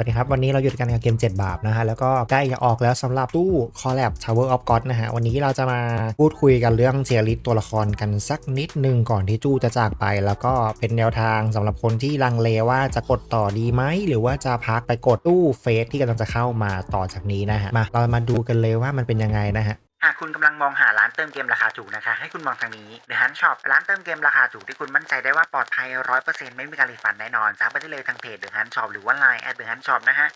วัสดีครับ วันนี้เราอยู่กันกับเกม 7 บาปนะฮะ แล้วก็ใกล้จะออกแล้วสำหรับตู้คอลแลบ Tower of God นะฮะ วันนี้เราจะมาพูดคุยกันเรื่องเซียริสตัวละครกันสักนิดหนึ่งก่อนที่จู้จะจากไป แล้วก็เป็นแนวทางสำหรับคนที่ลังเลว่าจะกดต่อดีไหม หรือว่าจะพักไปกดตู้เฟสที่กำลังจะเข้ามาต่อจากนี้นะฮะ มาเรามาดูกันเลยว่ามันเป็นยังไงนะฮะ คุณกำลังมองหาร้านเติมเกมราคาถูกนะคะ ให้คุณมองทางนี้ The Hunt Shop ร้านเติมเกมราคาถูกที่คุณมั่นใจได้ว่าปลอดภัย100%ไม่มีการรีฟันแน่นอนสามารถไปได้เลยทางเพจ The Hunt Shop หรือว่า Line at The Hunt Shop นะฮะ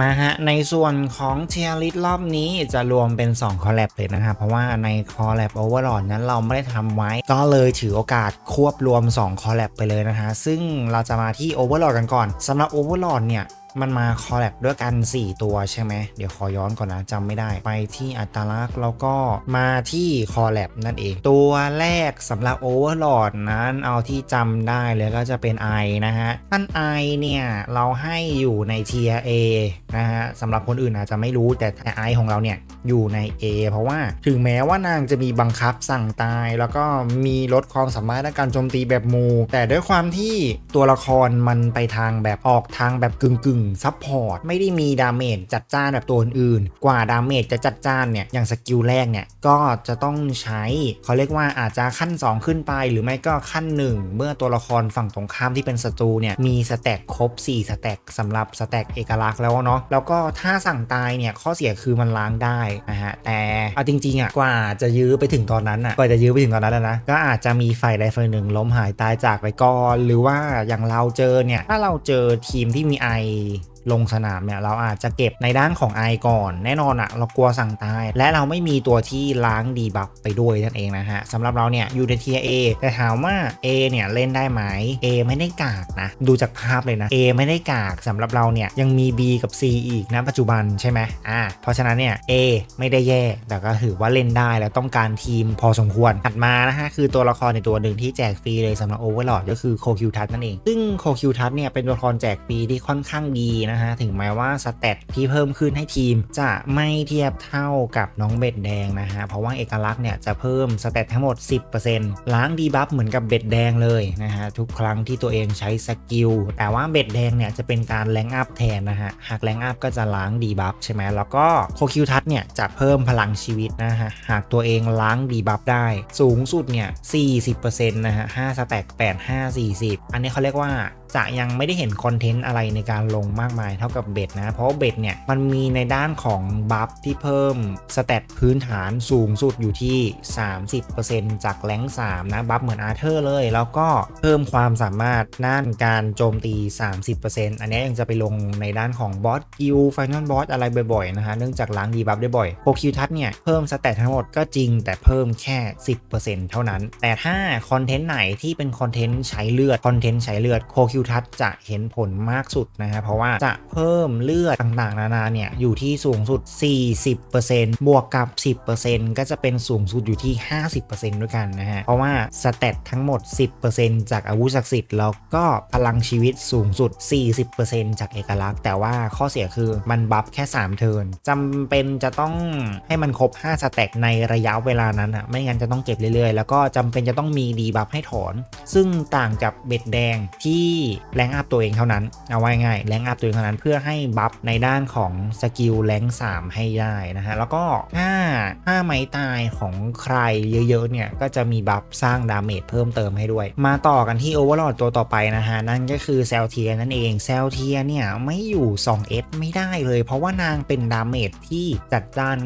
มาฮะ ในส่วนของเทียริสรอบนี้จะรวมเป็น 2 คอลแลบเลยนะครับ เพราะว่าในคอลแลบโอเวอร์ลอนั้นเราไม่ได้ทำไว้ ก็เลยถือโอกาสควบรวม 2 คอลแลบไปเลยนะฮะ ซึ่งเราจะมาที่โอเวอร์ลอกันก่อนสำหรับโอเวอร์ลอเนี่ย มันมาคอลแลบด้วยกัน 4 ตัวใช่ไหม เดี๋ยวขอย้อนก่อนนะจำไม่ได้ ไปที่อัตลักษณ์แล้วก็มาที่คอลแลบนั่นเอง ตัวแรกสำหรับโอเวอร์ลอดนั้นเอาที่จำได้เลยก็จะเป็นไอนะฮะท่านไอเนี่ยเราให้อยู่ในเทียเอนะฮะสำหรับคนอื่นอาจจะไม่รู้แต่ไอของเราเนี่ยอยู่ใน A เพราะว่าถึงแม้ว่านางจะมีบังคับสั่งตาย แล้วก็มีลดความสามารถในการโจมตีแบบมู แต่ด้วยความที่ตัวละครมันไปทางแบบออกทางแบบกึ่งกึ่งซับพอร์ตไม่ได้มีดาเมจจัดจ้านแบบตัวอื่นๆ กว่าดาเมจจะจัดจ้านเนี่ยอย่างสกิลแรกเนี่ยก็จะต้องใช้เขาเรียกว่าอาจจะขั้น 2 ขึ้นไปหรือไม่ก็ขั้น 1 เมื่อตัวละครฝั่งตรงข้ามที่เป็นศัตรูเนี่ยมีสแต็กครบ 4 สแต็กสำหรับสแต็กเอกลักษณ์แล้วเนาะแล้วก็ถ้าสั่งตายเนี่ยข้อเสียคือมันล้างได้นะฮะแต่เอาจริงๆอะกว่าจะยื้อไปถึงตอนนั้นอะกว่าจะยื้อไปถึงตอนนั้นแล้วนะก็อาจจะมีฝ่ายใดฝ่ายหนึ่งล้มหายตายจากไปก่อนหรือว่าอย่างเราเจอเนี่ยถ้าเราเจอทีมที่มีไอ kasih. ลงสนามเนี่ยเราอาจจะเก็บในด้านของไอก่อน แน่นอนอะเรากลัวสั่งตาย และเราไม่มีตัวที่ล้างดีบัฟไปด้วยนั่นเองนะฮะสำหรับเราเนี่ยอยู่ในเทียเอแต่ถามว่า A เนี่ยเล่นได้ไหม A ไม่ได้กากนะ ดูจากภาพเลยนะ A ไม่ได้กากสำหรับเราเนี่ยยังมี B กับ C อีกนะปัจจุบันใช่ไหมอ่าเพราะฉะนั้นเนี่ย A ไม่ได้แย่ แต่ก็ถือว่าเล่นได้แล้วต้องการทีมพอสมควรถัดมานะฮะคือตัวละครในตัวหนึ่งที่แจกฟรีเลยสำหรับโอเวอร์ลอดก็คือโคคิวทัศนั่นเองซึ่งโคคิวทัศเนี่ยเป็นตัวละครแจกฟรีที่ค่อนข้างดีนะฮะ ถึงแม้ว่าสเตตที่เพิ่มขึ้นให้ทีมจะไม่เทียบเท่ากับน้องเบ็ดแดงนะฮะ เพราะว่าเอกลักษณ์เนี่ยจะเพิ่มสเตตทั้งหมด 10%ล้างดีบัฟเหมือนกับเบ็ดแดงเลยนะฮะ ทุกครั้งที่ตัวเองใช้สกิล แต่ว่าเบ็ดแดงเนี่ยจะเป็นการแรงอัพแทนนะฮะ หากแรงอัพก็จะล้างดีบัฟใช่ไหมแล้วก็โคคิวทัศเนี่ยจะเพิ่มพลังชีวิตนะฮะ หากตัวเองล้างดีบัฟได้สูงสุดเนี่ย40%นะฮะ5สแต็ก8 5 40 อันนี้เขาเรียกว่า จะยังไม่ได้เห็นคอนเทนต์อะไรในการลงมากมายเท่ากับเบ็ดนะ เพราะเบ็ดเนี่ยมันมีในด้านของบัฟที่เพิ่มสเตตพื้นฐานสูงสุดอยู่ที่ 30%จากแรง3นะบัฟเหมือนอาร์เธอร์เลย แล้วก็เพิ่มความสามารถด้านการโจมตี 30%อันนี้ยังจะไปลงในด้านของบอสกิลไฟนอลบอสอะไรบ่อยๆนะฮะเนื่องจากล้างดีบัฟได้บ่อยโคคิวทัศเนี่ยเพิ่มสเตตทั้งหมดก็จริงแต่เพิ่มแค่ 10%เท่านั้น แต่ถ้าคอนเทนต์ไหนที่เป็นคอนเทนต์ใช้เลือดคอนเทนต์ใช้เลือดโคคิวทัศจะเห็นผลมากสุดนะฮะเพราะว่าจะเพิ่มเลือดต่างๆ นานาเนี่ยอยู่ที่สูงสุด 40%บวกกับ 10%ก็จะเป็นสูงสุดอยู่ที่ 50%ด้วยกันนะฮะเพราะว่าสเตตทั้งหมด 10%จากอาวุธศักดิ์สิทธิ์แล้วก็พลังชีวิตสูงสุด 40%จากเอกลักษณ์ แต่ว่าข้อเสียคือมันบัฟแค่ 3 เทิร์นจำเป็นจะต้องให้มันครบ 5 สเต็กในระยะเวลานั้นอะไม่งั้นจะต้องเก็บเรื่อยๆ แล้วก็จำเป็นจะต้องมีดีบัฟให้ถอน ซึ่งต่างกับเบ็ดแดงที่แรงอัพตัวเองเท่านั้น เอาไว้ง่ายแรงอัพตัวเองเท่านั้นเพื่อให้บัฟในด้านของสกิลแรง3 ให้ได้นะฮะ แล้วก็ถ้าถ้าไม้ตายของใครเยอะๆเนี่ย ก็จะมีบัฟสร้างดาเมจเพิ่มเติมให้ด้วย มาต่อกันที่โอเวอร์ลอดตัวต่อไปนะฮะ นั่นก็คือเซลเทียนั่นเองเซลเทียเนี่ยไม่อยู่ 2S ไม่ได้เลย เพราะว่านางเป็นดาเมจที่จัดจ้าน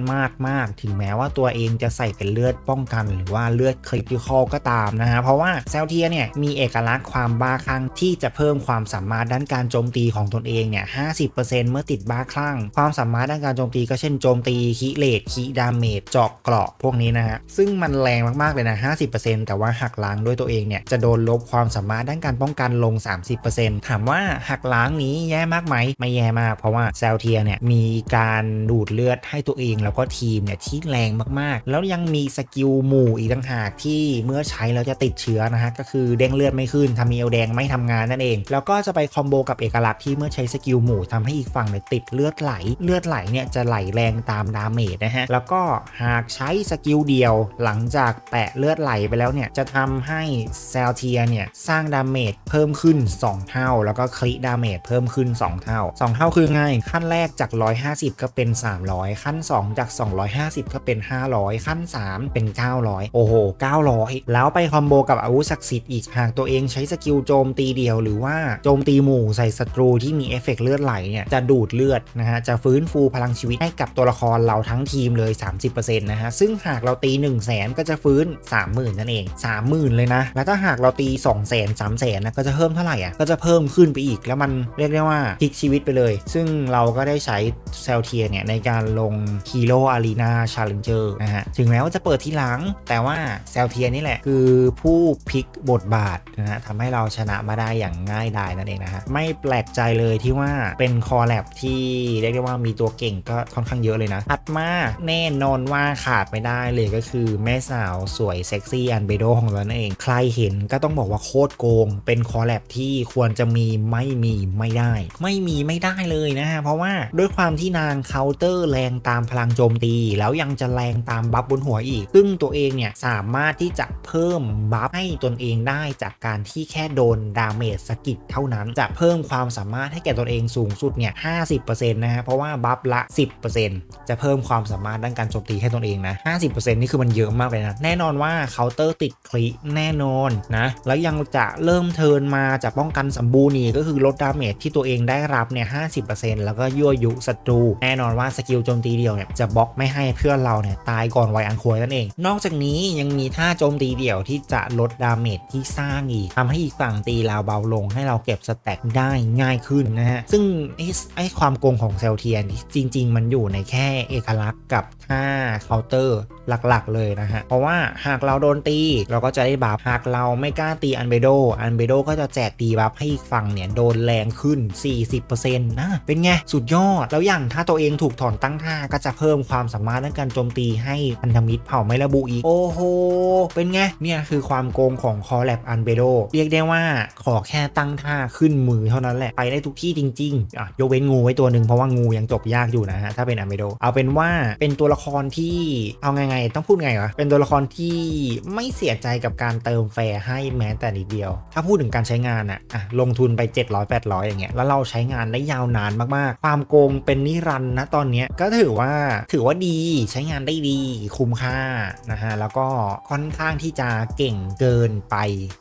มากๆ ถึงแม้ว่าตัวเองจะใส่เป็นเลือดป้องกัน หรือว่าเลือดคริติคอลก็ตามนะฮะเพราะว่าเซลเทียเนี่ยมีเอกลักษณ์ความบ้าคลั่งที่จะเพิ่มความสามารถด้านการโจมตีของตนเองเนี่ย 50%เมื่อติดบ้าคลั่ง ความสามารถด้านการโจมตีก็เช่นโจมตีคิเลตคิดาเมจเจาะเกราะพวกนี้นะฮะ ซึ่งมันแรงมากๆเลยนะ 50%แต่ว่าหักล้างด้วยตัวเองเนี่ย จะโดนลบความสามารถด้านการป้องกันลง 30%ถามว่าหักล้างนี้แย่มากไหม ไม่แย่มาก เพราะว่าเซลเทียเนี่ยมีการดูดเลือดให้ตัวเองแล้วก็ทีมเนี่ยที่แรงมากๆ แล้วยังมีสกิลหมู่อีกต่างหากที่เมื่อใช้แล้วจะติดเชื้อนะฮะก็คือเด้งเลือดไม่ขึ้นทำมีเอลแดงไม่ทำงานนั่นเองเอง แล้วก็จะไปคอมโบกับเอกลักษณ์ที่เมื่อใช้สกิลหมู่ทำให้อีกฝั่งเนี่ยติดเลือดไหล เลือดไหลเนี่ยจะไหลแรงตามดาเมจนะฮะ แล้วก็หากใช้สกิลเดียว หลังจากแปะเลือดไหลไปแล้วเนี่ยจะทำให้เซลเทียเนี่ยสร้างดาเมจเพิ่มขึ้น 2 เท่า แล้วก็คลิดาเมจเพิ่มขึ้น 2 เท่า 2 เท่าคือไงขั้นแรกจาก 150 ก็เป็น 300 ขั้น 2 จาก 250 ก็เป็น 500 ขั้น 3 เป็น 900 โอ้โห 900 แล้วไปคอมโบกับอาวุธศักดิ์สิทธิ์อีก หากตัวเองใช้สกิลโจมตีเดียวหรือว่าโจมตีหมู่ใส่ศัตรูที่มีเอฟเฟกต์เลือดไหลเนี่ยจะดูดเลือดนะฮะจะฟื้นฟูพลังชีวิตให้กับตัวละครเราทั้งทีมเลย 30%นะฮะซึ่งหากเราตี 1 0 0 0 0แสนก็จะฟื้น 30,000นั่นเอง 30,000 เลยนะ แล้วถ้าหากเราตี 2 0 0 0 0 0 3 0 0 0 0นะก็จะเพิ่มเท่าไหร่อะก็จะเพิ่มขึ้นไปอีกแล้วมันเรียกได้ว่าพลิกชีวิตไปเลย ซึ่งเราก็ได้ใช้เซลเทียเนี่ยในการลง Hero Arena Challenger นะฮะถึงแม้ว่าจะเปิดทีหลัง แต่ว่าเซลเทียนี่แหละคือผู้พลิกบทบาทนะฮะทำให้เราชนะมาได้อย่างง่ายดายนั่นเองนะฮะไม่แปลกใจเลยที่ว่าเป็นคอแลบที่เรียกได้ว่ามีตัวเก่งก็ค่อนข้างเยอะเลยนะถัดมาแน่นอนว่าขาดไม่ได้เลยก็คือแม่สาวสวยเซ็กซี่อันเบโดของเรานั่นเอง ใครเห็นก็ต้องบอกว่าโคตรโกง เป็นคอแลบที่ควรจะมีไม่มีไม่ได้ ไม่มีไม่ได้เลยนะฮะเพราะว่าด้วยความที่นางเคาน์เตอร์แรงตามพลังโจมตี แล้วยังจะแรงตามบัฟบนหัวอีก ซึ่งตัวเองเนี่ยสามารถที่จะเพิ่มบัฟให้ตนเองได้จากการที่แค่โดนดาเมจสกิดเท่านั้น จะเพิ่มความสามารถให้แก่ตนเองสูงสุดเนี่ย50%นะฮะเพราะว่าบัฟละ 10%จะเพิ่มความสามารถด้านการโจมตีให้ตนเองนะ50%นี่คือมันเยอะมากเลยนะแน่นอนว่าเคาน์เตอร์ติดคลิแน่นอนนะแล้วยังจะเริ่มเทินมาจะป้องกันสมบูรณ์นี่ก็คือลดดาเมจที่ตัวเองได้รับเนี่ย50%แล้วก็ยั่วยุศัตรูแน่นอนว่าสกิลโจมตีเดียวเนี่ยจะบล็อกไม่ให้เพื่อนเราเนี่ยตายก่อนวัยอันควรนั่นเอง นอกจากนี้ยังมีท่าโจมตีเดี่ยวที่จะลดดาเมจที่สร้างอีกทำให้อีกฝั่งตีเราเบาลงให้เราเก็บสแต็กได้ง่ายขึ้นนะฮะ ซึ่งไอ้ไอ้ความโกงของเซลเทียนจริง ๆ มันอยู่ในแค่เอกลักษณ์กับท่าเคาน์เตอร์หลักๆ เลยนะฮะ เพราะว่าหากเราโดนตี เราก็จะได้บัฟหากเราไม่กล้าตีอันเบโดอันเบโดก็จะแจกตีบัฟให้อีกฝั่งเนี่ย โดนแรงขึ้น 40%นะเป็นไง สุดยอด แล้วอย่างถ้าตัวเองถูกถอนตั้งท่าก็จะเพิ่มความสามารถในการโจมตีให้พันธมิตรเผ่าไม่ระบุอีก โอ้โห เป็นไง เนี่ยคือความโกงของคอแลบอันเบโดเรียกได้ว่าขอแค่ตั้งท่าขึ้นมือเท่านั้นแหละ ไปได้ทุกที่จริงๆอะยกเว้นงูไว้ตัวหนึ่งเพราะว่างูยังจบยากอยู่นะฮะ ถ้าเป็นอันเบโดเอาเป็นว่าเป็นตัวละครที่เอาไงไงต้องพูดไงวะเป็นตัวละครที่ไม่เสียใจกับการเติมแฟร์ให้แม้แต่นิดเดียว ถ้าพูดถึงการใช้งานอะอะลงทุนไป 700 800 อย่างเงี้ยแล้วเราใช้งานได้ยาวนานมากๆ ความโกงเป็นนิรันดร์นะตอนเนี้ยก็ถือว่าถือว่าดีใช้งานได้ดีคุ้มค่านะฮะแล้วก็ค่อนข้างที่จะเก่งเกินไป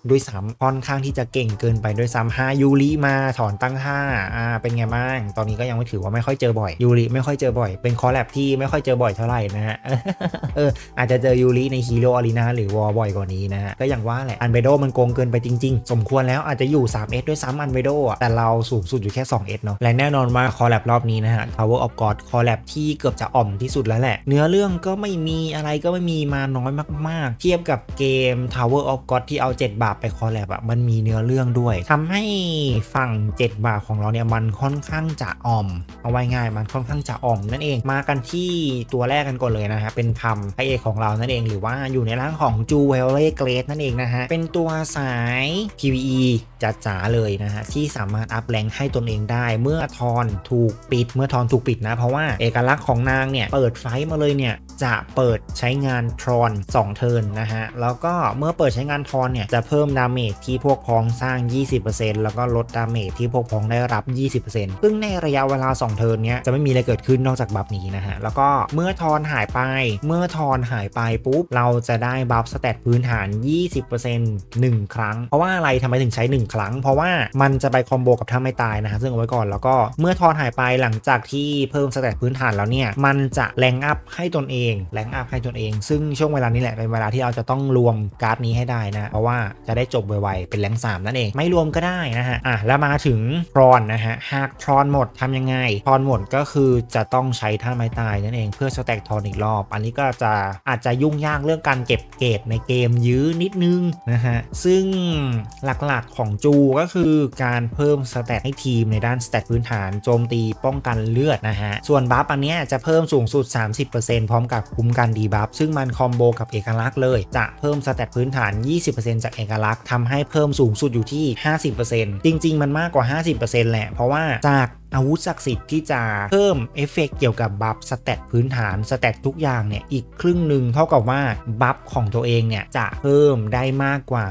ด้วยซ้ำค่อนข้างที่จะเก่งเกินไปด้วยซ้ำฮายูริมาถอนตั้งท่าอ่าเป็นไงบ้าง ตอนนี้ก็ยังไม่ถือว่าไม่ค่อยเจอบ่อยยูริไม่ค่อยเจอบ่อย เป็นคอลแลบที่ไม่ค่อยเจอบ่อยเท่าไหร่นะฮะเอออาจจะเจอยูริในฮีโร่อารีนาหรือวอลบ่อยกว่านี้นะฮะก็อย่างว่าแหละอันเบโดมันโกงเกินไปจริง ๆ สมควรแล้วอาจจะอยู่ 3S ด้วยซ้ำอันเบโดอะแต่เราสูงสุดอยู่แค่ 2S เนาะและแน่นอนว่าคอลแลบรอบนี้นะฮะ Tower of God คอลแลบที่เกือบจะอ่อมที่สุดแล้วแหละ เนื้อเรื่องก็ไม่มีอะไรก็ไม่มีมาน้อยมาก ๆ เทียบกับเกม Tower of God ที่เอา 7 บาทไปคอลแลบอะมันมีเนื้อเรื่องด้วยทำให้ฝั่ง 7 บาทของเราเนี่ยมันค่อนข้างจะอ่อม เอาไว้ง่ายมันค่อนข้างจะอ่อมนั่นเองมากันที่ตัวแรกกันก่อนเลยนะฮะเป็นพัมพระเอกของเรานั่นเองหรือว่าอยู่ในร่างของจูเวลเล่เกรดนั่นเองนะฮะเป็นตัวสาย PVE จัดจ๋าเลยนะฮะที่สามารถอัพแรงให้ตนเองได้ เมื่อทอนถูกปิด เมื่อทอนถูกปิดนะ เพราะว่าเอกลักษณ์ของนางเนี่ยเปิดไฟมาเลยเนี่ยจะเปิดใช้งานทรอน2เทิร์นนะฮะแล้วก็เมื่อเปิดใช้งานทรอนเนี่ยจะเพิ่มดาเมจที่พวกพ้องสร้าง 20แล้วก็ลดดาเมจที่พวกพ้องได้รับ 20%ซึ่งในระยะเวลา 2 เทิร์นเนี้ยจะไม่มีอะไรเกิดขึ้นนอกจากบัฟนี้นะฮะ แล้วก็เมื่อทอนหายไป เมื่อทอนหายไปปุ๊บ เราจะได้บัฟสเตตพื้นฐาน 20% 1 ครั้ง เพราะว่าอะไรทำไมถึงใช้ 1 ครั้ง เพราะว่ามันจะไปคอมโบกับถ้าไม่ตายนะฮะซึ่งเอาไว้ก่อนแล้วก็เมื่อทอนหายไปหลังจากที่เพิ่มสเตตพื้นฐานแล้วเนี่ยมันจะแรงอัพให้ตนเองแรงอัพให้ตนเอง ซึ่งช่วงเวลานี้แหละเป็นเวลาที่เราจะต้องรวมการ์ดนี้ให้ได้นะเพราะว่าจะได้จบไวๆเป็นแรง3นั่นเองไม่รรวมก็ได้นะฮะอะแล้วมาถึงทรอนนะฮะหากทรอนหมดทำยังไงทรอนหมดก็คือจะต้องใช้ท่าไม้ตายนั่นเองเพื่อสแต็กทรอนอีกรอบ อันนี้ก็จะอาจจะยุ่งยากเรื่องการเก็บเกรดในเกมยื้อนิดนึงนะฮะซึ่งหลักๆของจูก็คือการเพิ่มสแตทให้ทีมในด้านสแตทพื้นฐานโจมตีป้องกันเลือดนะฮะส่วนบัฟอันนี้จะเพิ่มสูงสุด 30%พร้อมกับคุ้มกันดีบัฟซึ่งมันคอมโบกับเอกลักษณ์เลย จะเพิ่มสแตทพื้นฐาน 20%จากเอกลักษณ์ทำให้เพิ่มสูงสุดอยู่ที่50%จริง ๆ มันมากกว่า 50%แหละ เพราะว่าจากอาวุธศักดิ์สิทธิ์ที่จะเพิ่มเอฟเฟกต์เกี่ยวกับบัฟสเตตพื้นฐานสเตตทุกอย่างเนี่ยอีกครึ่งหนึ่งเท่ากับว่าบัฟของตัวเองเนี่ยจะเพิ่มได้มากกว่า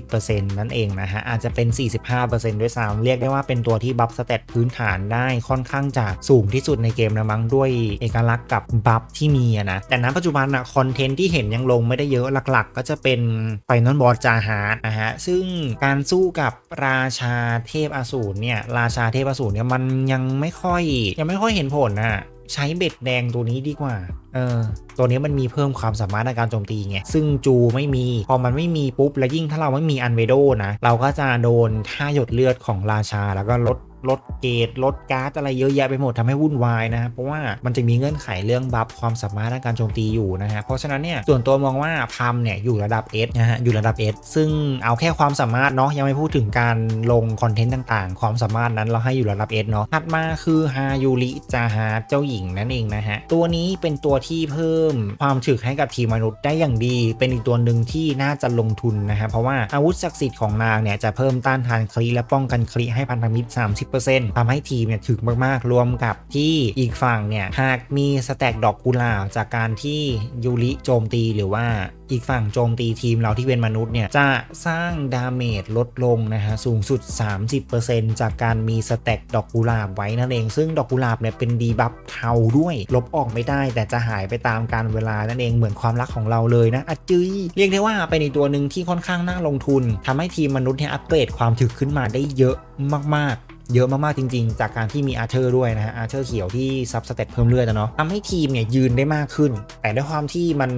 30%นั่นเองนะฮะอาจจะเป็น 45%ด้วยซ้ำเรียกได้ว่าเป็นตัวที่บัฟสเตตพื้นฐานได้ค่อนข้างจะสูงที่สุดในเกมนะมั้งด้วยเอกลักษณ์กับบัฟที่มีนะแต่ณปัจจุบันอะคอนเทนต์ที่เห็นยังลงไม่ได้เยอะหลักๆ ก็จะเป็นไฟนอลบอสจาฮาร์ดนะฮะซึ่งการสู้กับราชาเทพอสูรเนี่ยราชาเทพอสูรเนี่ยมันยังไม่ค่อย ยังไม่ค่อยเห็นผลนะใช้เบ็ดแดงตัวนี้ดีกว่า เออตัวนี้มันมีเพิ่มความสามารถในการโจมตีไง ซึ่งจูไม่มี พอมันไม่มีปุ๊บ แล้วยิ่งถ้าเราไม่มีอันเวโดนะ เราก็จะโดนท่าหยดเลือดของราชา แล้วก็ลดลดเกรดลดการ์ดอะไรเยอะแยะไปหมดทำให้วุ่นวายนะ เพราะว่ามันจะมีเงื่อนไขเรื่องบัฟความสามารถในการโจมตีอยู่นะฮะเพราะฉะนั้นเนี่ยส่วนตัวมองว่าพัมเนี่ยอยู่ระดับ S นะฮะอยู่ระดับ S ซึ่งเอาแค่ความสามารถเนาะยังไม่พูดถึงการลงคอนเทนต์ต่างๆ ความสามารถนั้นเราให้อยู่ระดับ S เนาะถัดมาคือฮายูริจาฮาเจ้าหญิงนั่นเองนะฮะตัวนี้เป็นตัวที่เพิ่มความฉึกให้กับทีมมนุษย์ได้อย่างดี เป็นอีกตัวหนึ่งที่น่าจะลงทุนนะฮะเพราะว่าอาวุธศักดิ์สิทธิ์ของนางเนี่ยจะเพิ่มต้านทานคลีและป้องกันคลีให้พันธมิตร 30%ทำให้ทีมเนี่ยถึกมากๆ รวมกับที่อีกฝั่งเนี่ยหากมีสแต็กดอกกุหลาบจากการที่ยูริโจมตีหรือว่า อีกฝั่งโจมตีทีมเราที่เป็นมนุษย์เนี่ย จะสร้างดาเมจลดลงนะฮะ สูงสุด 30%จากการมีสแต็กดอกกุหลาบไว้นั่นเอง ซึ่งดอกกุหลาบเนี่ยเป็นดีบัฟเทาด้วย ลบออกไม่ได้ แต่จะหายไปตามการเวลานั่นเองเหมือนความรักของเราเลยนะอจื้ยเรียกได้ว่าเป็นอีกตัวหนึ่งที่ค่อนข้างน่าลงทุนทำให้ทีมมนุษย์เนี่ยอัปเกรดความถึกขึ้นมาได้เยอะมากๆเยอะมาก ๆ จริง ๆ จากการที่มีอาร์เธอร์ด้วยนะฮะ อาร์เธอร์เขียวที่ซับสเตตเพิ่มเลือดอะเนาะทำให้ทีมเนี่ยยืนได้มากขึ้น แต่ด้วยความที่มัน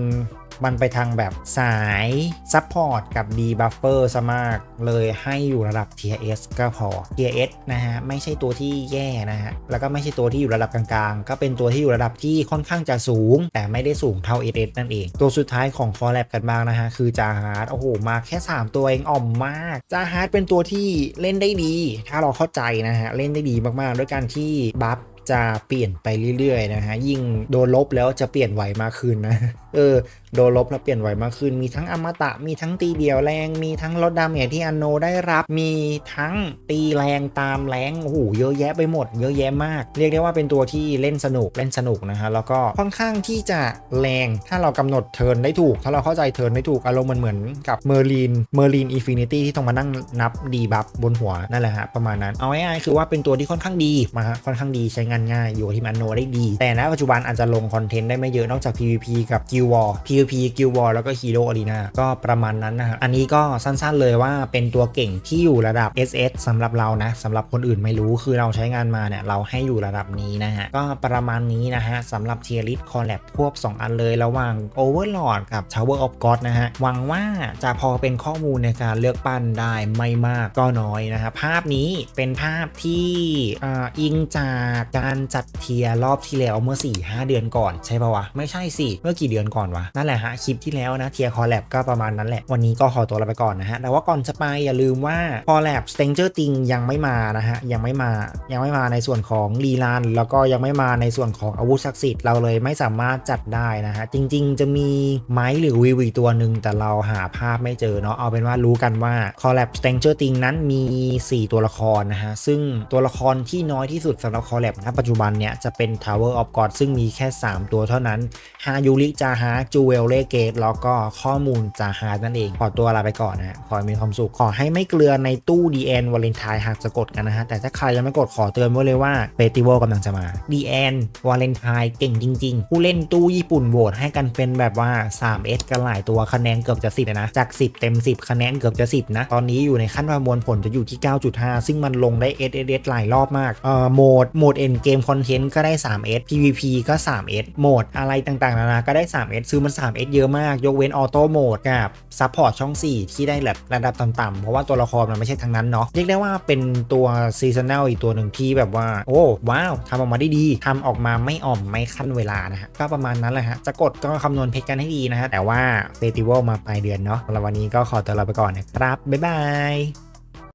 มันไปทางแบบสายซัพพอร์ตกับดีบัฟเฟอร์ซะมากเลยให้อยู่ระดับ Tier S ก็พอ Tier S นะฮะ ไม่ใช่ตัวที่แย่นะฮะ แล้วก็ไม่ใช่ตัวที่อยู่ระดับกลางๆ ก็เป็นตัวที่อยู่ระดับที่ค่อนข้างจะสูง แต่ไม่ได้สูงเท่า SS นั่นเอง ตัวสุดท้ายของฟอร์แลบกันบ้างนะฮะ คือจาฮาร์ดโอ้โห มาแค่ 3 ตัวเองอ่อมมากจาฮาร์ดเป็นตัวที่เล่นได้ดี ถ้าเราเข้าใจนะฮะ เล่นได้ดีมากๆ ด้วยการที่บัฟจะเปลี่ยนไปเรื่อยๆนะฮะ ยิ่งโดนลบแล้วจะเปลี่ยนไหวมากขึ้นนะ เออ โดนลบแล้วเปลี่ยนไหวมากขึ้น มีทั้งอมตะ มีทั้งตีเดียวแรง มีทั้งลดดาเมจที่อันโนได้รับ มีทั้งตีแรงตามแรงโอ้โหเยอะแยะไปหมด เยอะแยะมาก เรียกได้ว่าเป็นตัวที่เล่นสนุกเล่นสนุกนะฮะ แล้วก็ค่อนข้างที่จะแรง ถ้าเรากำหนดเทิร์นได้ถูก ถ้าเราเข้าใจเทิร์นได้ถูก อารมณ์มันเหมือนกับเมอร์ลีน เมอร์ลีนอินฟินิตี้ที่ต้องมานั่งนับดีบัฟบนหัวนั่นแหละฮะ ประมาณนั้น เอาง่ายๆคือว่าเป็นตัวที่ค่อนข้างดีมาฮะ ค่อนข้างดีใช้งานง่าย อยู่กับทีมอันโนได้ดี แต่ณปัจจุบันอาจจะลงคอนเทนต์ได้ไม่เยอะนอกจาก PVP กับ Guild War PVP Guild War แล้วก็ Hero Arena ก็ประมาณนั้นนะฮะอันนี้ก็สั้นๆเลยว่าเป็นตัวเก่งที่อยู่ระดับ SS สำหรับเรานะสำหรับคนอื่นไม่รู้คือเราใช้งานมาเนี่ยเราให้อยู่ระดับนี้นะฮะก็ประมาณนี้นะฮะสำหรับ Tier List Collab ควบ 2 อันเลยระหว่าง Overlord กับ Tower of God นะฮะหวังว่าจะพอเป็นข้อมูลในการเลือกปั้นได้ไม่มากก็น้อยนะฮะภาพนี้เป็นภาพที่อ,อิงจากการจัดเทียร์รอบที่แล้วเมื่อ 4-5 เดือนก่อนใช่ปะวะ ไม่ใช่สิ เมื่อกี่เดือนก่อนวะ นั่นแหละะฮะคลิปที่แล้วนะเทียร์คอลแลบก็ประมาณนั้นแหละ วันนี้ก็ขอตัวลาไปก่อนนะฮะแต่ว่าก่อนจะไปอย่าลืมว่าคอลแลบสเตนเจอร์ติงยังไม่มานะฮะยังไม่มายังไม่มาในส่วนของลีลานแล้วก็ยังไม่มาในส่วนของอาวุธศักดิ์สิทธิ์เราเลยไม่สามารถจัดได้นะฮะจริง ๆ จะมีไม้หรือวีวีตัวหนึ่งแต่เราหาภาพไม่เจอเนาะเอาเป็นว่ารู้กันว่าคอลแลบสเตนเจอร์ติงนั้นมี 4 ตัวละครนะฮะซึ่งตัวละครที่น้อยที่สุดสำหรับคอลแลบณปัจจุบันเนี่ยจะเป็น Tower of God ซึ่งมีแค่ 3 ตัวเท่านั้นฮายูริจาฮาจูเวลเลเกตแล้วก็ข้อมูลจาฮานั่นเอง ขอตัวลาไปก่อนนะฮะขอมีความสุข ขอให้ไม่เกลือในตู้ DN วาเลนไทน์หากจะกดกันนะฮะ แต่ถ้าใครยังไม่กดขอเตือนไว้เลยว่าเฟสติวัลกำลังจะมา DN วาเลนไทน์เก่งจริง ๆ ผู้เล่นตู้ญี่ปุ่นโหวตให้กันเป็นแบบว่า 3S กันหลายตัวคะแนนเกือบจะ 10 นะ จาก 10 เต็ม 10 คะแนนเกือบจะ 10 นะ ตอนนี้อยู่ในขั้นประมวลผลจะอยู่ที่ 9.5 ซึ่งมันลงได้ SSS หลายรอบมากเอ่อโหมดโหมด end game content ก็ได้ 3S PVP ก็ 3S โหมดอะไรต่างๆนานาก็ได้ 3S ซื้อมัน 3S เยอะมาก ยกเว้นออโต้โหมดกับซัพพอร์ตช่อง 4 ที่ได้แบบระดับต่ำๆเพราะว่าตัวละครมันไม่ใช่ทั้งนั้นเนาะเรียกได้ว่าเป็นตัวซีซันแนลอีกตัวหนึ่งที่แบบว่า โอ้ว้าวทำออกมาได้ดีทำออกมาไม่อ่อมไม่ขั้นเวลานะฮะก็ประมาณนั้นแหละฮะจะกดก็คำนวณเพชรกันให้ดีนะฮะแต่ว่าเฟสติวัลมาปลายเดือนเนาะสำหรับวันนี้ก็ขอตัวลาไปก่อนนะครับบ๊ายบาย